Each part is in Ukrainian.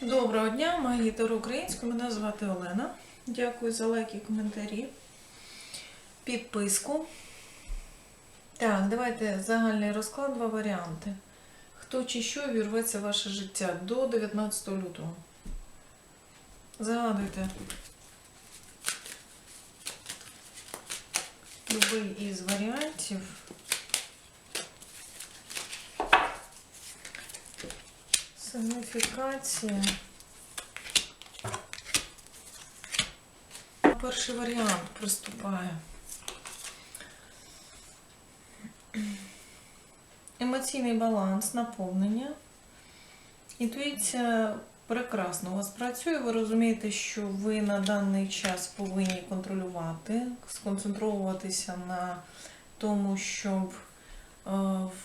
Доброго дня, магія Таро українською. Мене звати Олена. Дякую за лайки, коментарі, підписку. Так, давайте загальний розклад, два варіанти. Хто чи що вірветься в ваше життя до 19 лютого? Загадуйте. Любий із варіантів. Сигніфікація. Перший варіант приступає. Емоційний баланс, наповнення. Інтуїція прекрасно у вас працює. Ви розумієте, що ви на даний час повинні контролювати, сконцентруватися на тому, щоб е,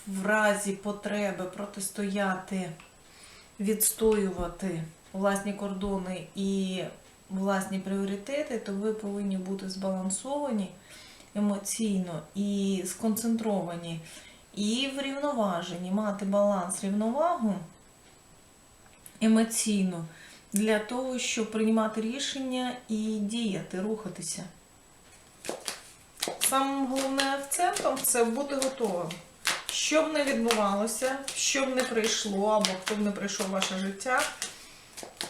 в разі потреби протистояти відстоювати власні кордони і власні пріоритети, то ви повинні бути збалансовані емоційно і сконцентровані, і врівноважені, мати баланс, рівновагу емоційно для того, щоб приймати рішення і діяти, рухатися. Самим головним акцентом це бути готовим. Що б не відбувалося, що б не прийшло, або хто б не прийшов в ваше життя.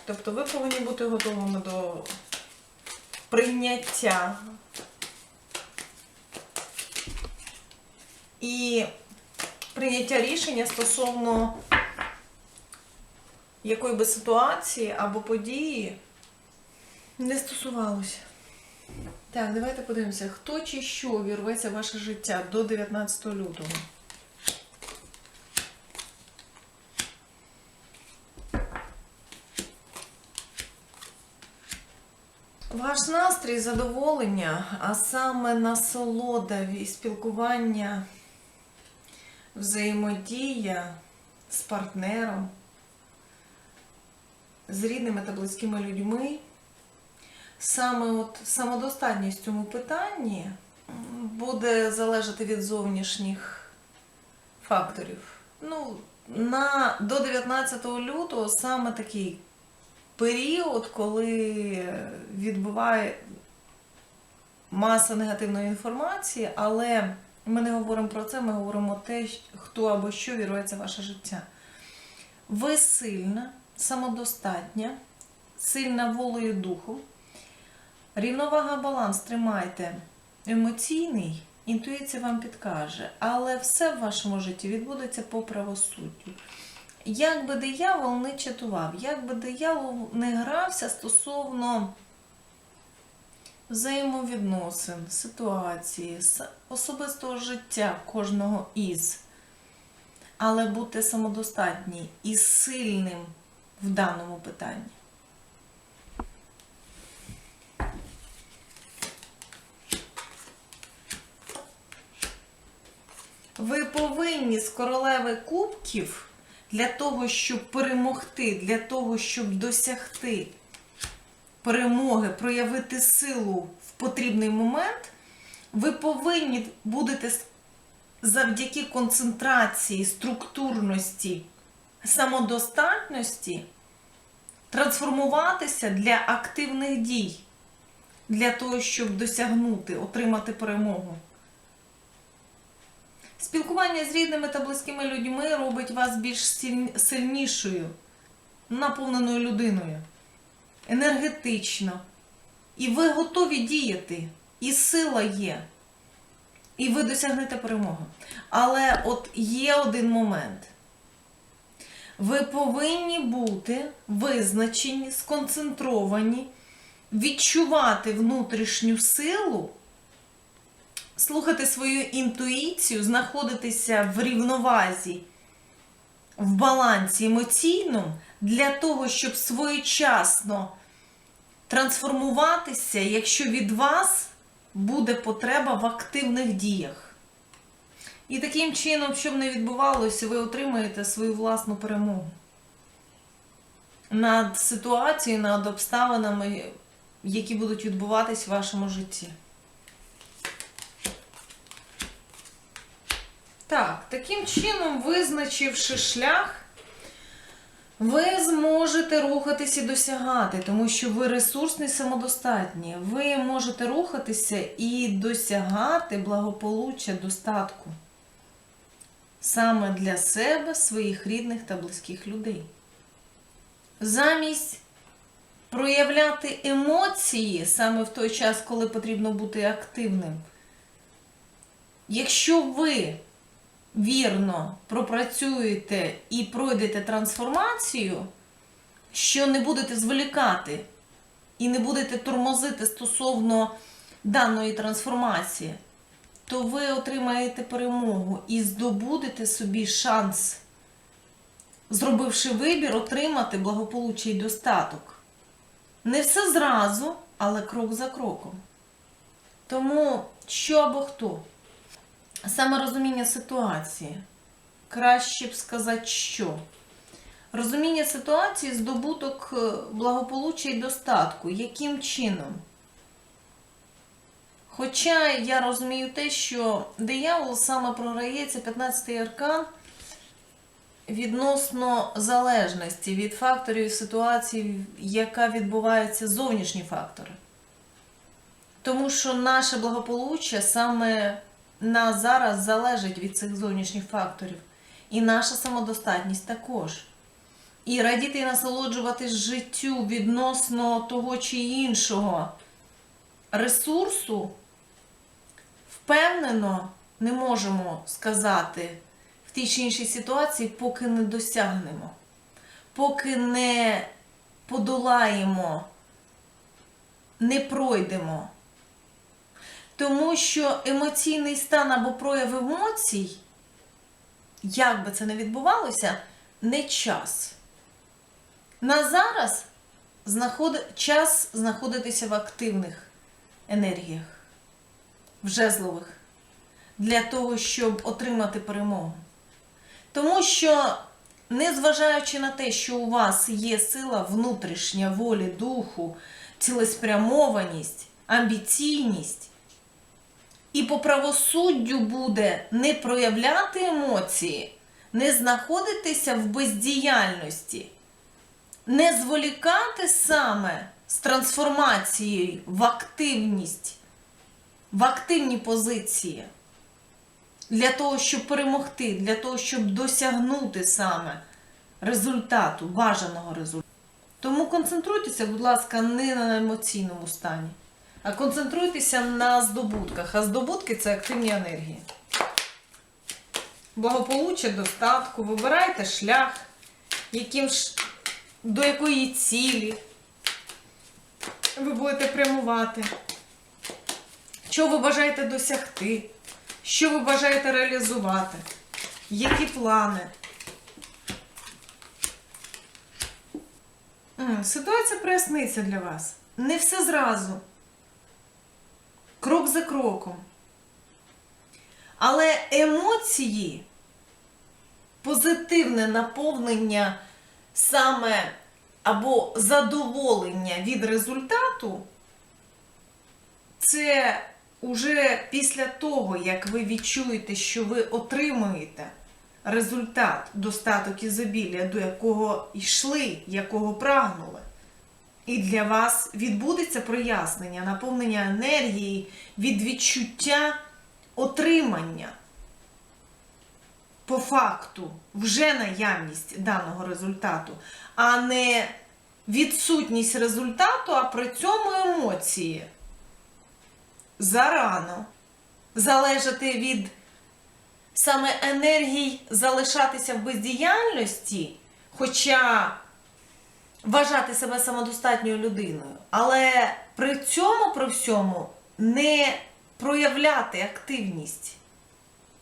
Тобто ви повинні бути готовими до прийняття і прийняття рішення стосовно якої би ситуації або події не стосувалося. Так, давайте подивимося, хто чи що вірветься в ваше життя до 19 лютого. Ваш настрій задоволення, а саме насолода і спілкування, взаємодія з партнером, з рідними та близькими людьми. Саме от самодостатність в цьому питанні буде залежати від зовнішніх факторів. Ну, на, до 19 лютого саме такий період, коли відбуває маса негативної інформації, але ми не говоримо про це, ми говоримо те, хто або що вірується в ваше життя. Ви сильна, самодостатня, сильна волею духу. Рівновага баланс тримайте емоційний, інтуїція вам підкаже, але все в вашому житті відбудеться по правосуддю. Як би диявол не чатував, як би диявол не грався стосовно взаємовідносин, ситуації, особистого життя кожного із, але бути самодостатній і сильним в даному питанні. Ви повинні з королеви кубків для того, щоб перемогти, для того, щоб досягти перемоги, проявити силу в потрібний момент, ви повинні будете завдяки концентрації, структурності, самодостатності трансформуватися для активних дій, для того, щоб досягнути, отримати перемогу. Спілкування з рідними та близькими людьми робить вас більш сильнішою, наповненою людиною, енергетично. І ви готові діяти, і сила є. І ви досягнете перемоги. Але от є один момент. Ви повинні бути визначені, сконцентровані, відчувати внутрішню силу слухати свою інтуїцію, знаходитися в рівновазі, в балансі емоційному для того, щоб своєчасно трансформуватися, якщо від вас буде потреба в активних діях. І таким чином, щоб не відбувалося, ви отримаєте свою власну перемогу над ситуацією, над обставинами, які будуть відбуватись в вашому житті. Так, таким чином, визначивши шлях, Ви зможете рухатись і досягати, тому що ви ресурсні самодостатні. Ви можете рухатися і досягати благополуччя, достатку саме для себе, своїх рідних та близьких людей. Замість проявляти емоції саме в той час, коли потрібно бути активним. Якщо ви вірно пропрацюєте і пройдете трансформацію, що не будете зволікати і не будете тормозити стосовно даної трансформації, то ви отримаєте перемогу і здобудете собі шанс, зробивши вибір, отримати благополуччя і достаток. Не все зразу, але крок за кроком. Тому що або хто? Саме розуміння ситуації. Краще б сказати, що. Розуміння ситуації, здобуток е, благополуччя і достатку. Яким чином? Хоча я розумію те, що диявол саме програється 15-й аркан відносно залежності від факторів ситуації, яка відбувається зовнішні фактори. Тому що наше благополуччя саме на зараз залежить від цих зовнішніх факторів. І наша самодостатність також. І радіти і насолоджуватись життю відносно того чи іншого ресурсу, впевнено не можемо сказати в тій чи іншій ситуації, поки не досягнемо, поки не подолаємо, не пройдемо. Тому що емоційний стан або прояв емоцій, як би це не відбувалося, не час. На зараз знаходи... час знаходитися в активних енергіях, в жезлових, для того, щоб отримати перемогу. Тому що, незважаючи на те, що у вас є сила внутрішня волі, духу, цілеспрямованість, амбіційність, і по правосуддю буде не проявляти емоції, не знаходитися в бездіяльності, не зволікати саме з трансформацією в активність, в активні позиції. Для того, щоб перемогти, для того, щоб досягнути саме результату, бажаного результату. Тому концентруйтеся, будь ласка, не на емоційному стані, концентруйтеся на здобутках. А здобутки це активні енергії. Благополуччя, достатку, вибирайте шлях, яким ж, до якої цілі ви будете прямувати. Що ви бажаєте досягти? Що ви бажаєте реалізувати? Які плани? Ситуація проясниться для вас. Не все зразу. Крок за кроком. Але емоції, позитивне наповнення саме або задоволення від результату, це уже після того, як ви відчуєте, що ви отримуєте результат, достаток ізобілля, до якого йшли, якого прагнули. І для вас відбудеться прояснення, наповнення енергії від відчуття отримання по факту вже наявність даного результату, а не відсутність результату, а при цьому емоції. Зарано залежати від саме енергій залишатися в бездіяльності, хоча вважати себе самодостатньою людиною, але при цьому, при всьому, не проявляти активність,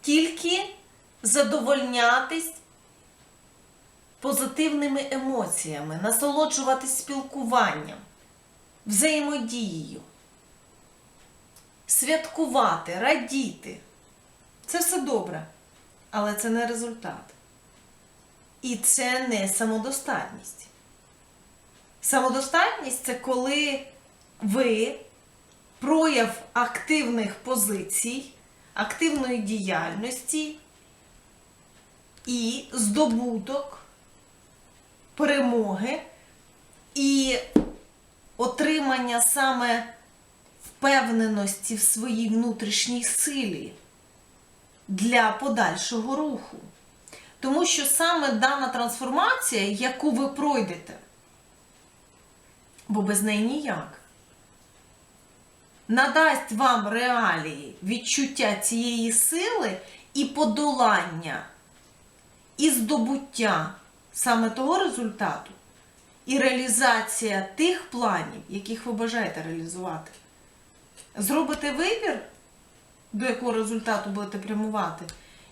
тільки задовольнятись позитивними емоціями, насолоджуватись спілкуванням, взаємодією, святкувати, радіти. Це все добре, але це не результат. І це не самодостатність. Самодостатність це коли ви прояв активних позицій, активної діяльності і здобуток перемоги і отримання саме впевненості в своїй внутрішній силі для подальшого руху. Тому що саме дана трансформація, яку ви пройдете, бо без неї ніяк, надасть вам реалії відчуття цієї сили і подолання, і здобуття саме того результату, і реалізація тих планів, яких ви бажаєте реалізувати. Зробите вибір, до якого результату будете прямувати,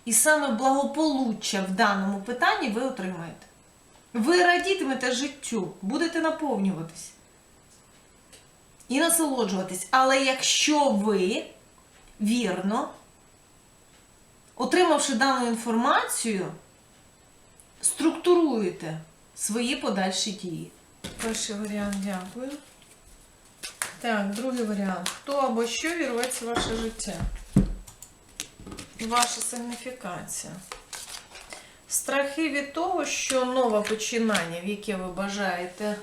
і саме благополуччя в даному питанні ви отримаєте. Ви радітимете життю, будете наповнюватись і насолоджуватись. Але якщо ви вірно, отримавши дану інформацію, структуруєте свої подальші дії. Перший варіант, дякую. Так, другий варіант. Хто або що вірветься в ваше життя? Ваша сигніфікація. Страхи від того, що нове починання, в яке ви бажаєте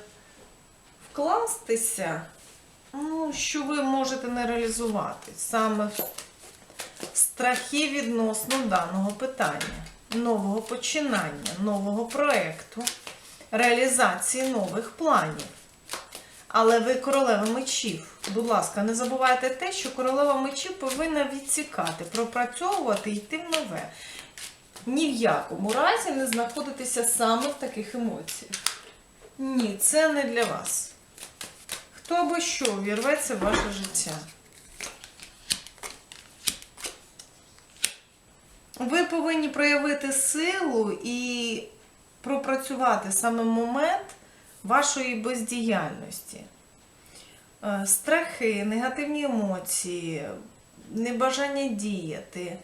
вкластися, ну, що ви можете не реалізувати. Саме страхи відносно даного питання, нового починання, нового проєкту, реалізації нових планів. Але ви королева мечів. Будь ласка, не забувайте те, що королева мечів повинна відсікати, пропрацьовувати і йти в нове. Ні в якому разі не знаходитися саме в таких емоціях. Ні, це не для вас. Хто або що вірветься в ваше життя? Ви повинні проявити силу і пропрацювати саме момент вашої бездіяльності. Е, Страхи, негативні емоції, небажання діяти.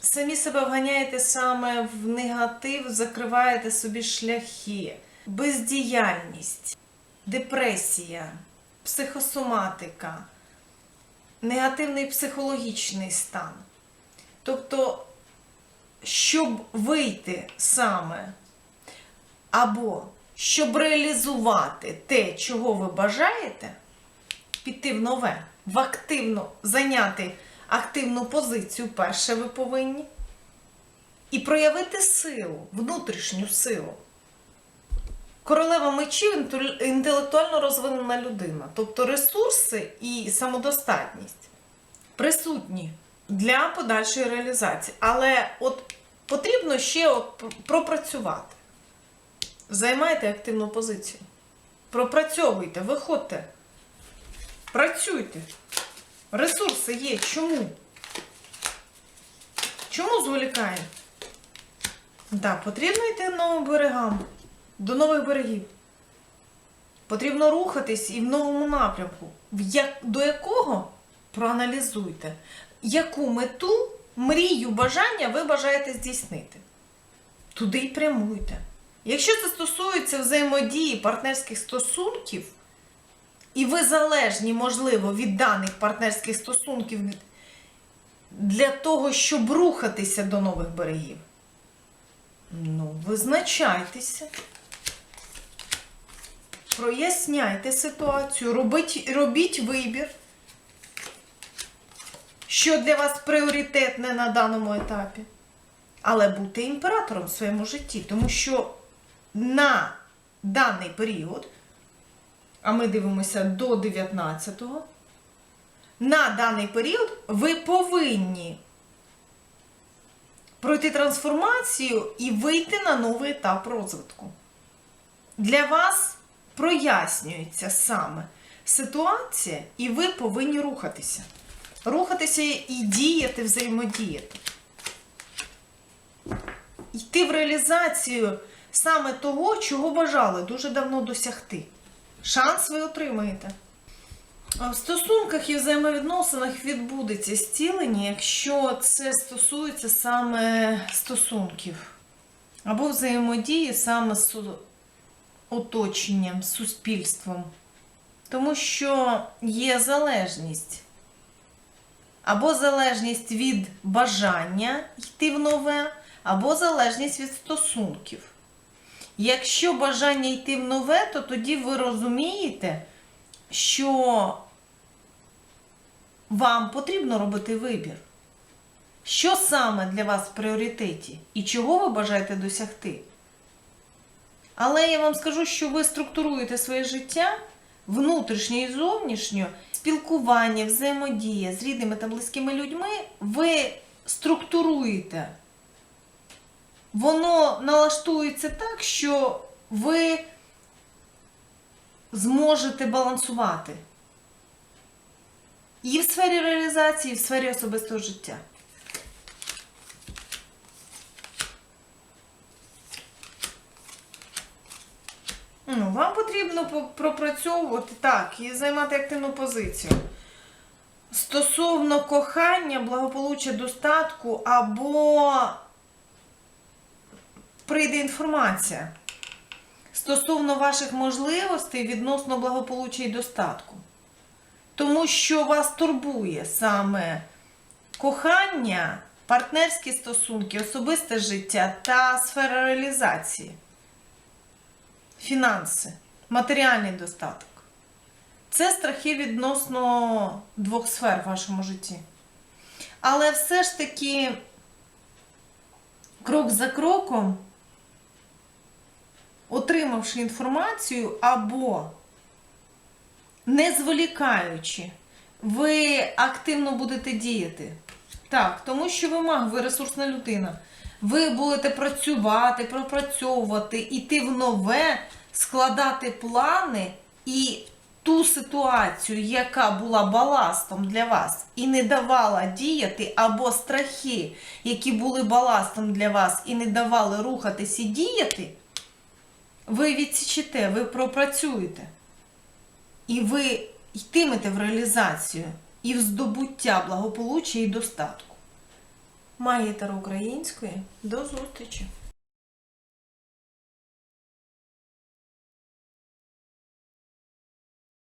Самі себе вганяєте саме в негатив, закриваєте собі шляхи, бездіяльність, депресія, психосоматика, негативний психологічний стан. Тобто, щоб вийти саме або щоб реалізувати те, чого ви бажаєте, піти в нове, в активно зайняти активну позицію, перше ви повинні, і проявити силу, внутрішню силу. Королева мечів інтелектуально розвинена людина, тобто ресурси і самодостатність присутні для подальшої реалізації. Але от потрібно ще пропрацювати. Займайте активну позицію. Пропрацьовуйте, виходьте. Працюйте. Ресурси є. Чому? Чому зволікаємо? Так, потрібно йти новим берегам, до нових берегів. Потрібно рухатись і в новому напрямку. В як, до якого проаналізуйте, яку мету, мрію, бажання ви бажаєте здійснити. Туди й прямуйте. Якщо це стосується взаємодії партнерських стосунків, і ви залежні, можливо, від даних партнерських стосунків для того, щоб рухатися до нових берегів, ну, визначайтеся. Проясняйте ситуацію, робіть, робіть вибір, що для вас пріоритетне на даному етапі. Але бути імператором в своєму житті, тому що на даний період, а ми дивимося до 19-го, на даний період ви повинні пройти трансформацію і вийти на новий етап розвитку. Для вас прояснюється саме ситуація, і ви повинні рухатися. Рухатися і діяти, взаємодіяти. Йти в реалізацію саме того, чого бажали дуже давно досягти. Шанс ви отримаєте. В стосунках і взаємовідносинах відбудеться зцілення, якщо це стосується саме стосунків. Або взаємодії саме оточенням, суспільством. Тому що є залежність. Або залежність від бажання йти в нове, або залежність від стосунків. Якщо бажання йти в нове, то тоді ви розумієте, що вам потрібно робити вибір. Що саме для вас в пріоритеті і чого ви бажаєте досягти? Але я вам скажу, що ви структуруєте своє життя внутрішньо і зовнішньо, спілкування, взаємодія з рідними та близькими людьми, ви структуруєте. Воно налаштується так, що ви зможете балансувати і в сфері реалізації, і в сфері особистого життя. Ну, вам потрібно пропрацьовувати так і займати активну позицію. Стосовно кохання, благополуччя, достатку або прийде інформація стосовно ваших можливостей відносно благополуччя і достатку. Тому що вас турбує саме кохання, партнерські стосунки, особисте життя та сфера реалізації фінанси, матеріальний достаток. Це страхи відносно двох сфер в вашому житті. Але все ж таки, крок за кроком, отримавши інформацію або не зволікаючи, ви активно будете діяти. Так, тому що ви маг, ви ресурсна людина. Ви будете працювати, пропрацьовувати, іти в нове, складати плани і ту ситуацію, яка була баластом для вас і не давала діяти, або страхи, які були баластом для вас і не давали рухатись і діяти, ви відсічете, ви пропрацюєте. І ви йтимете в реалізацію і в здобуття благополуччя і достатку. Магія Таро української. До зустрічі!